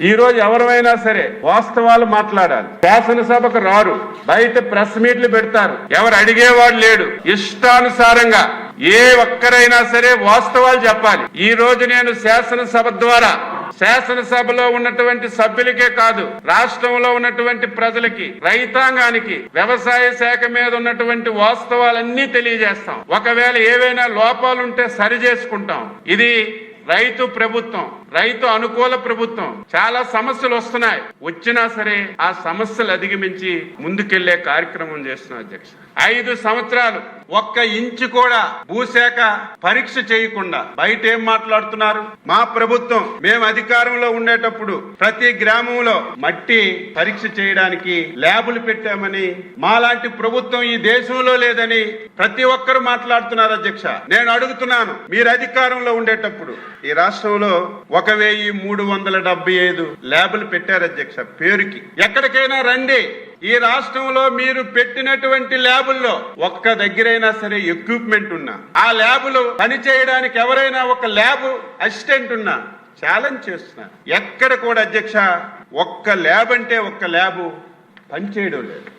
ఈ రోజు ఎవరైనా సరే వాస్తవాలు మాట్లాడాలి. శాసనసభకు రారు. బయట ప్రెస్ మీట్లు పెడతారు. ఎవరు అడిగేవాడు లేడు. ఇష్టానుసారంగా ఏ ఒక్కరైనా సరే వాస్తవాలు చెప్పాలి. ఈ రోజు నేను శాసనసభ ద్వారా శాసనసభలో ఉన్నటువంటి సభ్యులకే కాదు రాష్ట్రంలో ఉన్నటువంటి ప్రజలకి రైతాంగానికి వ్యవసాయ శాఖ మీద ఉన్నటువంటి వాస్తవాలన్నీ తెలియజేస్తాం. ఒకవేళ ఏవైనా లోపాలుంటే సరి చేసుకుంటాం ఇది రైతు ప్రభుత్వం. రైతు అనుకూల ప్రభుత్వం. చాలా సమస్యలు వస్తున్నాయి. వచ్చినా సరే ఆ సమస్యలు అధిగమించి ముందుకెళ్ళే కార్యక్రమం చేస్తున్నాం అధ్యక్ష. ఐదు సంవత్సరాలు ఒక్క ఇంచు కూడా భూశాఖ పరీక్ష చేయకుండా బయట ఏం మాట్లాడుతున్నారు? మా ప్రభుత్వం మేము అధికారంలో ఉండేటప్పుడు ప్రతి గ్రామంలో మట్టి పరీక్ష చేయడానికి ల్యాబులు పెట్టామని మాలాంటి ప్రభుత్వం ఈ దేశంలో లేదని ప్రతి ఒక్కరు మాట్లాడుతున్నారు అధ్యక్ష. నేను అడుగుతున్నాను మీరు అధికారంలో ఉండేటప్పుడు ఈ రాష్ట్రంలో ఒక ఒక వెయ్యి మూడు వందల డెబ్బై ఐదు ల్యాబులు పెట్టారు అధ్యక్ష పేరుకి. ఎక్కడికైనా రండి. ఈ రాష్ట్రంలో మీరు పెట్టినటువంటి ల్యాబుల్లో ఒక్క దగ్గరైనా సరే ఎక్విప్మెంట్ ఉన్నా. ఆ ల్యాబులు పనిచేయడానికి ఎవరైనా ఒక ల్యాబ్ అసిస్టెంట్ ఉన్నా ఛాలెంజ్ చేస్తున్నా. ఎక్కడ కూడా అధ్యక్ష ఒక్క ల్యాబ్ అంటే ఒక్క ల్యాబ్ పనిచేయడం లేదు.